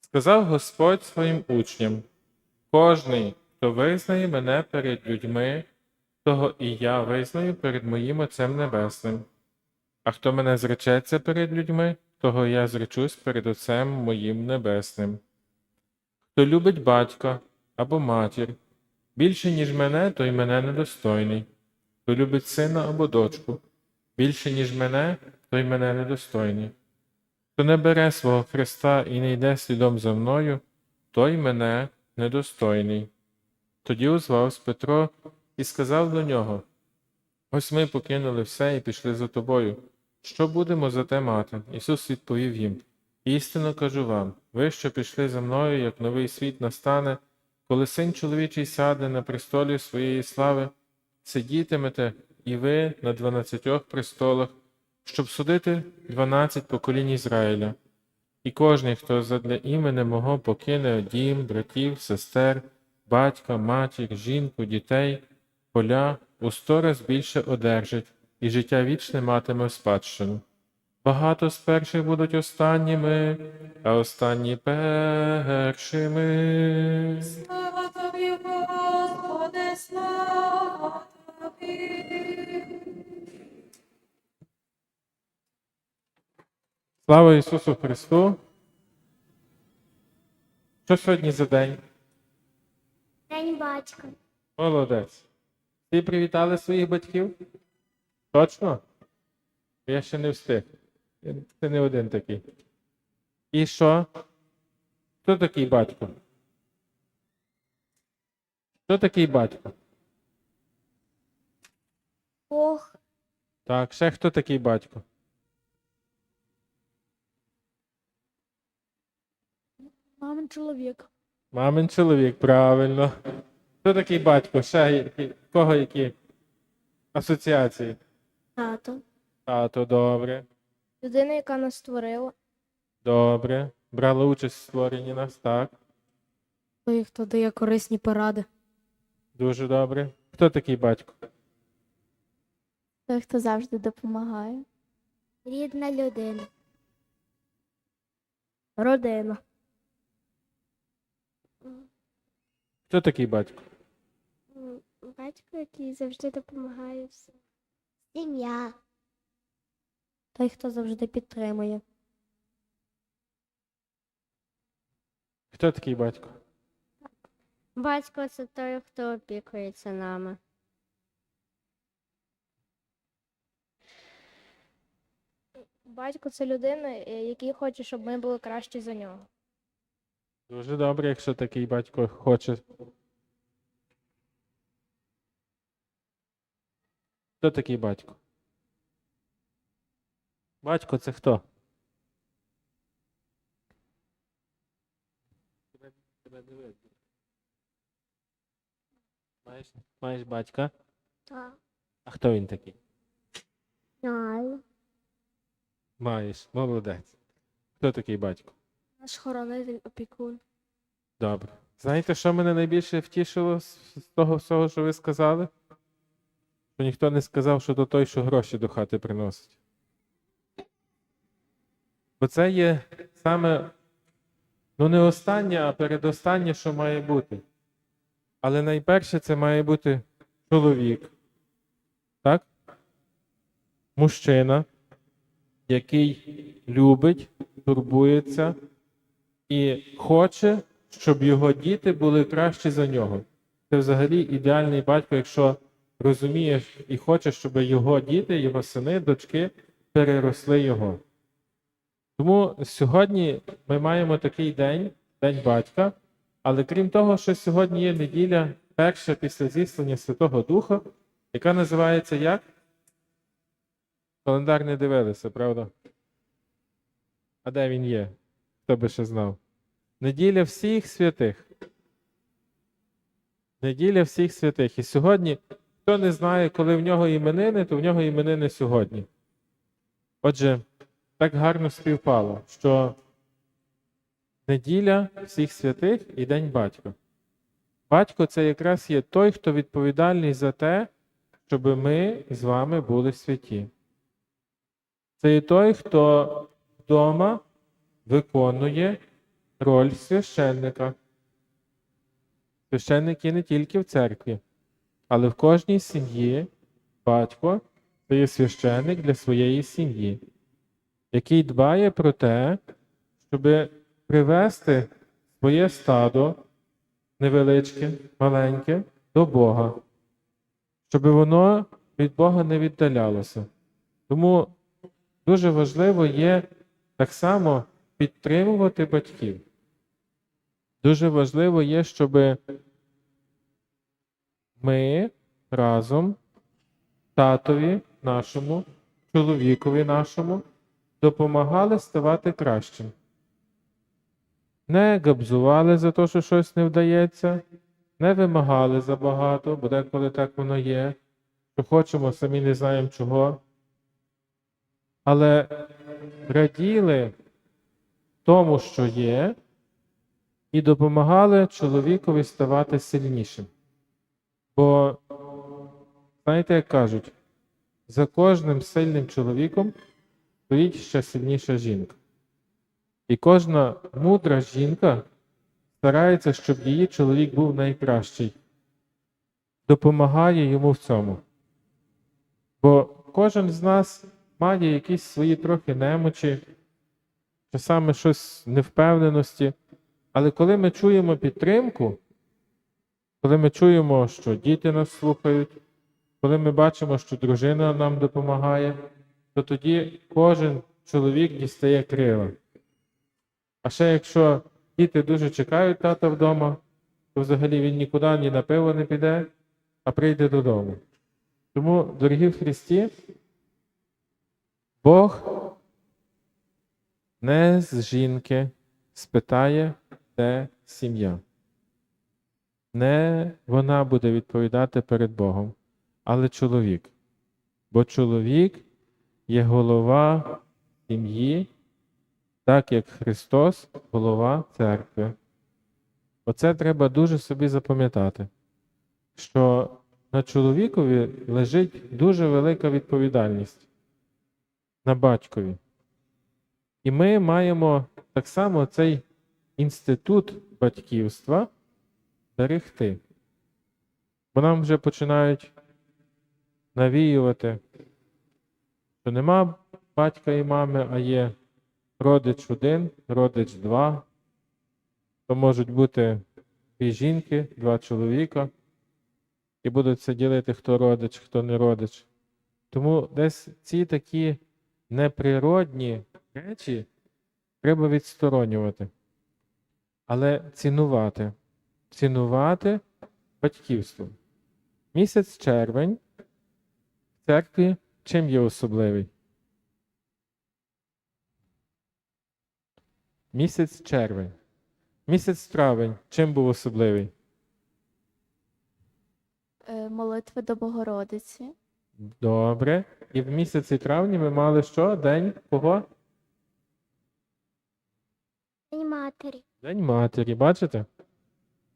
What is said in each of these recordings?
Сказав Господь своїм учням: кожний, хто визнає мене перед людьми, того і я визнаю перед моїм Отцем Небесним. А хто мене зречеться перед людьми, того я зречусь перед Отцем моїм Небесним. Хто любить батька або матір більше, ніж мене, той мене недостойний. Хто любить сина або дочку більше, ніж мене, той мене недостойний. Хто не бере свого Христа і не йде слідом за мною, той мене недостойний. Тоді озвався Петро і сказав до нього: Ось ми покинули все і пішли за тобою. Що будемо за те мати? Ісус відповів їм: Істинно кажу вам, ви, що пішли за мною, як новий світ настане, коли син чоловічий сяде на престолі своєї слави, сидітимете і ви на дванадцятьох престолах, щоб судити дванадцять поколінь Ізраїля. І кожний, хто задля імені мого покине дім, братів, сестер, батька, матір, жінку, дітей, поля, у сто раз більше одержить, і життя вічне матиме в спадщину. Багато з перших будуть останніми, а останні першими. Слава тобі, Господи, слава тобі. Слава Ісусу Христу! Що сьогодні за день? День батька. Молодець. Ти привітали своїх батьків? Точно? Я ще не встиг. Ти не один такий. І що? Хто такий батько? Хто такий батько? Бог. Так, ще хто такий батько? Мамин чоловік. Мамин чоловік, правильно. Хто такий батько? Ще які, кого які асоціації? Тато. Тато, добре. Людина, яка нас створила. Добре. Брала участь в створенні нас, так. Той, хто дає корисні поради. Дуже добре. Хто такий батько? Той, хто завжди допомагає. Рідна людина. Родина. Хто такий батько? Батько, який завжди допомагає всім. Сім'я. Той, хто завжди підтримує. Хто такий батько? Батько це той, хто опікується нами. Батько це людина, е, який хоче, щоб ми були кращі за нього. Дуже добре, якщо такий батько хоче. Хто такий батько? Батько це хто? Маєш, маєш батька? Так. А хто він такий? Знаю. Маєш, молодець. Хто такий батько? Наш хоронитель опікун. Добре. Знаєте, що мене найбільше втішило з того всього, що ви сказали? Що ніхто не сказав, що то той, що гроші до хати приносить. Бо це є саме, ну не останнє, а передостаннє, що має бути. Але найперше це має бути чоловік. Так? Мужчина, який любить, турбується і хоче, щоб його діти були кращі за нього. Це взагалі ідеальний батько, якщо розумієш і хочеш, щоб його діти, його сини, дочки переросли його. Тому сьогодні ми маємо такий день, День батька, але крім того, що сьогодні є неділя, перша після зіслання Святого Духа, яка називається як? Календар не дивилися, правда? А де він є? Хто би ще знав? Неділя всіх святих. Неділя всіх святих. І сьогодні, хто не знає, коли в нього іменини, то в нього іменини сьогодні. Отже, так гарно співпало, що неділя всіх святих і День батька. Батько це якраз є той, хто відповідальний за те, щоб ми з вами були святі. Це є той, хто вдома виконує роль священника. Священник є не тільки в церкві, але в кожній сім'ї батько це є священник для своєї сім'ї, який дбає про те, щоб привести своє стадо невеличке, маленьке до Бога, щоб воно від Бога не віддалялося. Тому дуже важливо є так само підтримувати батьків. Дуже важливо є, щоб ми разом татові нашому, чоловікові нашому допомагали ставати кращим. Не габзували за те, що щось не вдається, не вимагали забагато, бо деколи так воно є, що хочемо, самі не знаємо чого. Але раділи тому, що є, і допомагали чоловікові ставати сильнішим. Бо, знаєте, як кажуть, за кожним сильним чоловіком стоїть ще сильніша жінка. І кожна мудра жінка старається, щоб її чоловік був найкращий, допомагає йому в цьому. Бо кожен з нас має якісь свої трохи немочі, часами щось невпевненості. Але коли ми чуємо підтримку, коли ми чуємо, що діти нас слухають, коли ми бачимо, що дружина нам допомагає, то тоді кожен чоловік дістає крила. А ще якщо діти дуже чекають тата вдома, то взагалі він нікуди ні на пиво не піде, а прийде додому. Тому, дорогі в Христі, Бог не з жінки спитає, де сім'я. Не вона буде відповідати перед Богом, але чоловік. Бо чоловік є голова сім'ї, так як Христос голова церкви. Оце треба дуже собі запам'ятати, що на чоловікові лежить дуже велика відповідальність на батькові. І ми маємо так само цей інститут батьківства берегти. Бо нам вже починають навіювати, що нема батька і мами, а є родич один, родич два. То можуть бути дві жінки, два чоловіка, і будуть це ділити, хто родич, хто не родич. Тому десь ці такі неприродні речі треба відсторонювати, але цінувати, цінувати батьківство. Місяць червень в церкві чим є особливий? Місяць червень. Місяць травень чим був особливий? Е, Молитви до Богородиці. Добре. І в місяці травні ми мали що? День кого? День матері. День матері, бачите?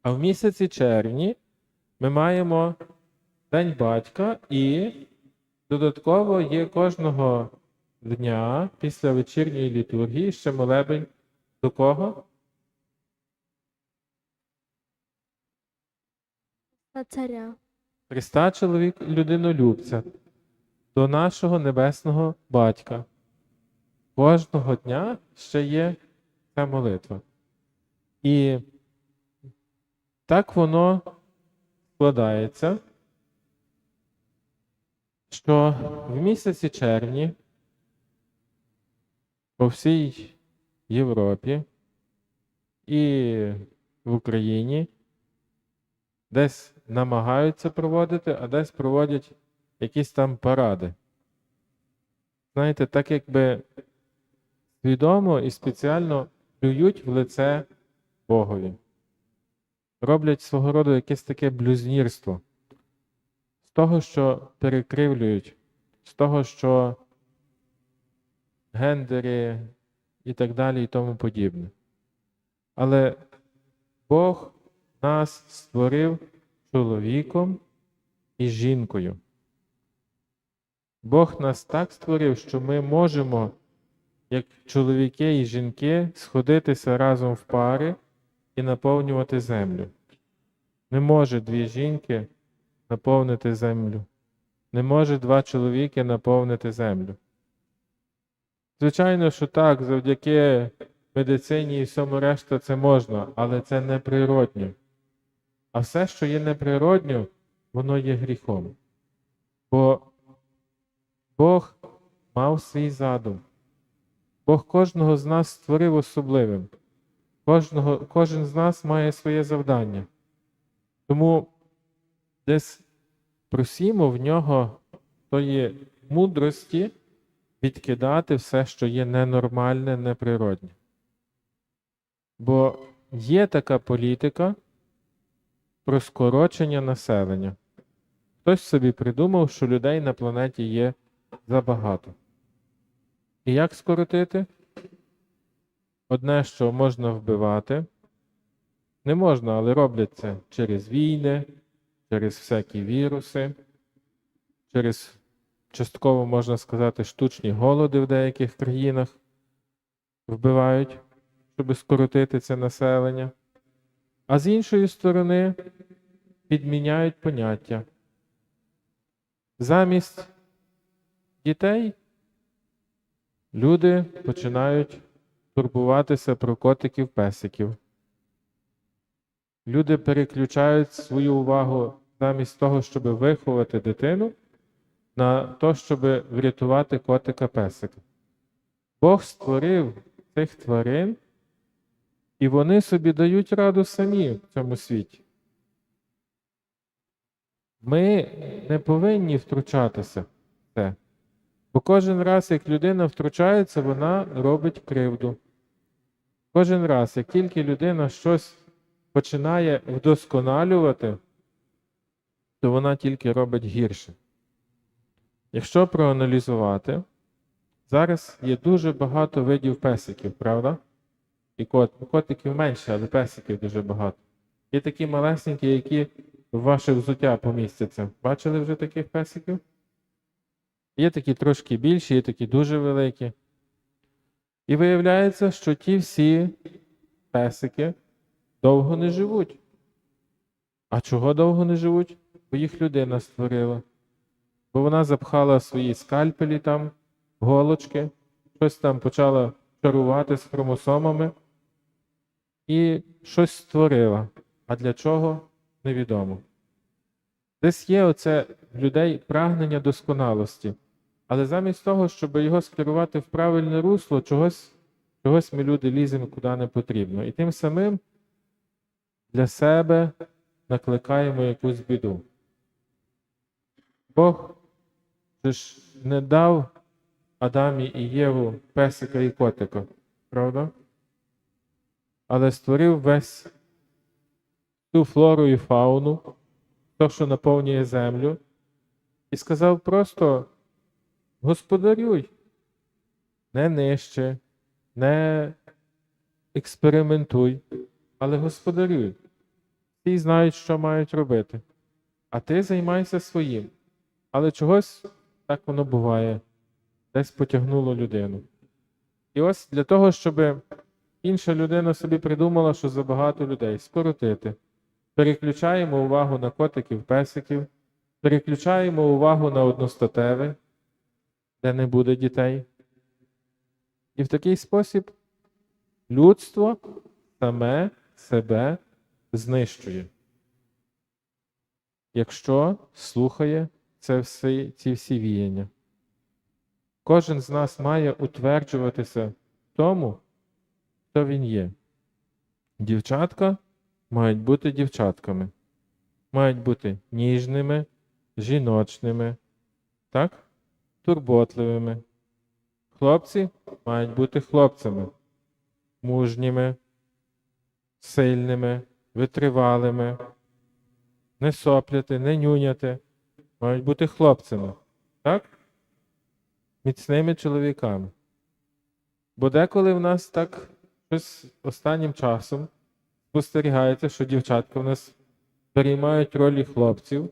А в місяці червні ми маємо День батька і додатково є кожного дня після вечірньої літургії ще молебень до кого? На царя. Христа чоловік людинолюбця, до нашого небесного батька. Кожного дня ще є ця молитва. І так воно складається, що в місяці червні по всій Європі і в Україні десь намагаються проводити, а десь проводять якісь там паради. Знаєте, так якби свідомо і спеціально плюють в лице Богові. Роблять свого роду якесь таке блюзнірство. З того, що перекривлюють, з того, що гендери і так далі, і тому подібне. Але Бог нас створив чоловіком і жінкою. Бог нас так створив, що ми можемо як чоловіки і жінки, сходитися разом в пари і наповнювати землю. Не може дві жінки наповнити землю. Не може два чоловіки наповнити землю. Звичайно, що так, завдяки медицині і всьому решта це можна, але це неприродньо. А все, що є неприродньо, воно є гріхом. Бо Бог мав свій задум. Бог кожного з нас створив особливим. Кожного, кожен з нас має своє завдання. Тому десь просімо в нього тої мудрості відкидати все, що є ненормальне, неприродне. Бо є така політика про скорочення населення. Хтось собі придумав, що людей на планеті є забагато. І як скоротити? Одне, що можна вбивати, не можна, але роблять це через війни, через всякі віруси, через частково можна сказати штучні голоди в деяких країнах вбивають, щоб скоротити це населення. А з іншої сторони підміняють поняття. Замість дітей люди починають турбуватися про котиків песиків. Люди переключають свою увагу замість того, щоб виховати дитину, на те, щоб врятувати котика песика. Бог створив цих тварин, і вони собі дають раду самі в цьому світі. Ми не повинні втручатися в це. Бо кожен раз, як людина втручається, вона робить кривду. Кожен раз, як тільки людина щось починає вдосконалювати, то вона тільки робить гірше. Якщо проаналізувати, зараз є дуже багато видів песиків, правда? І кот, котиків менше, але песиків дуже багато. Є такі малесенькі, які в ваше взуття помістяться. Бачили вже таких песиків? Є такі трошки більші, є такі дуже великі. І виявляється, що ті всі песики довго не живуть. А чого довго не живуть? Бо їх людина створила. Бо вона запхала свої скальпелі там, голочки, щось там почала чарувати з хромосомами і щось створила. А для чого невідомо. Десь є оце людей прагнення досконалості, але замість того, щоб його скерувати в правильне русло, чогось, чогось ми люди ліземо куди не потрібно. І тим самим для себе накликаємо якусь біду. Бог ж не дав Адамі і Єву песика і котика, правда? Але створив весь ту флору і фауну, то, що наповнює землю, і сказав просто: господарюй, не нижче, не експериментуй, але господарюй. Всі знають, що мають робити. А ти займайся своїм. Але чогось так воно буває, десь потягнуло людину. І ось для того, щоб інша людина собі придумала, що забагато людей, скоротити. Переключаємо увагу на котиків, песиків, переключаємо увагу на одностатеве, де не буде дітей. І в такий спосіб людство саме себе знищує. Якщо слухає це всі, ці всі віяння. Кожен з нас має утверджуватися в тому, хто він є. Дівчатка мають бути дівчатками, мають бути ніжними, жіночними, так? турботливими. Хлопці мають бути хлопцями, мужніми, сильними, витривалими, не сопляти, не нюняти, мають бути хлопцями, так? Міцними чоловіками. Бо деколи в нас так щось останнім часом спостерігається, що дівчатка в нас переймають ролі хлопців,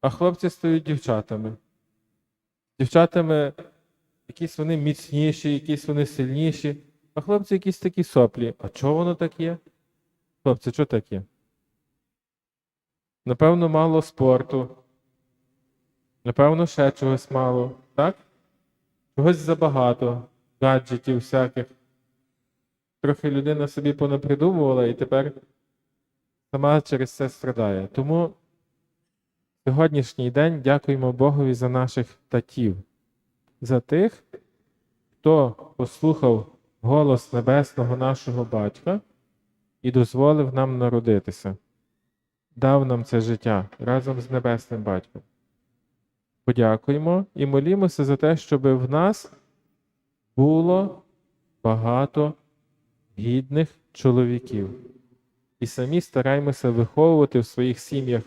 а хлопці стають дівчатами. Дівчатами якісь вони міцніші, якісь вони сильніші, а хлопці якісь такі соплі. А чого воно так є? Хлопці, що так є? Напевно, мало спорту. Напевно, ще чогось мало, так? Чогось забагато, гаджетів всяких. Трохи людина собі понапридумувала і тепер сама через це страдає. Тому сьогоднішній день дякуємо Богові за наших татів, за тих, хто послухав голос небесного нашого батька і дозволив нам народитися, дав нам це життя разом з небесним батьком. Подякуємо і молімося за те, щоб в нас було багато гідних чоловіків. І самі стараємося виховувати в своїх сім'ях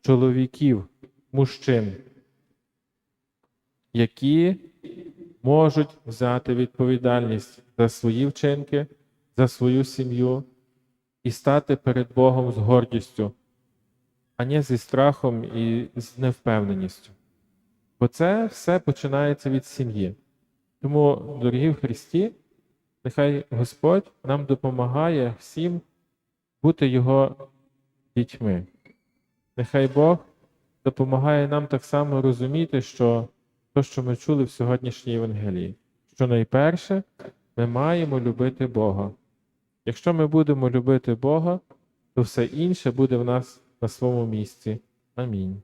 чоловіків, мужчин, які можуть взяти відповідальність за свої вчинки, за свою сім'ю і стати перед Богом з гордістю, а не зі страхом і з невпевненістю. Бо це все починається від сім'ї. Тому, дорогі в Христі, нехай Господь нам допомагає всім бути Його дітьми. Нехай Бог допомагає нам так само розуміти, що те, що ми чули в сьогоднішній Євангелії, що найперше ми маємо любити Бога. Якщо ми будемо любити Бога, то все інше буде в нас на своєму місці. Амінь.